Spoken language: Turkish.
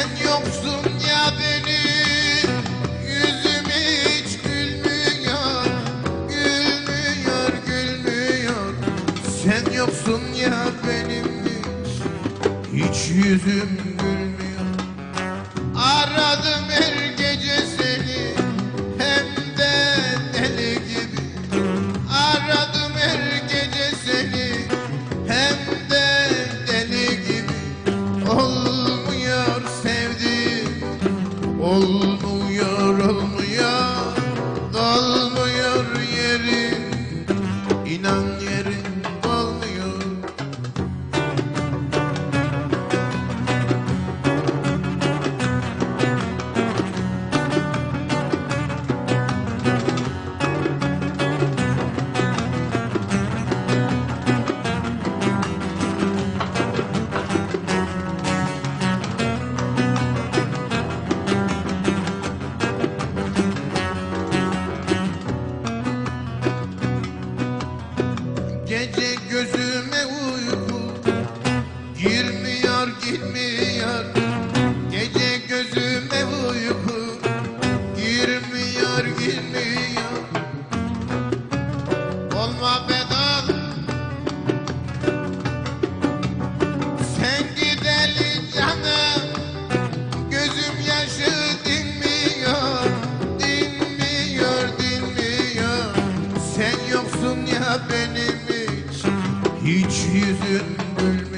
Sen yoksun ya benim. Yüzüm hiç gülmüyor Gülmüyor gülmüyor. Sen yoksun ya benim hiç Hiç yüzüm gülmüyor. Aradım her Gece gözüme uyku. Girmiyor gitmiyor. Gece gözüme uyku. Girmiyor girmiyor Olma bedal Sen gideli canım Gözüm yaşı dinmiyor. Dinmiyor dinmiyor. Sen yoksun ya benim hiç yüzün gülmez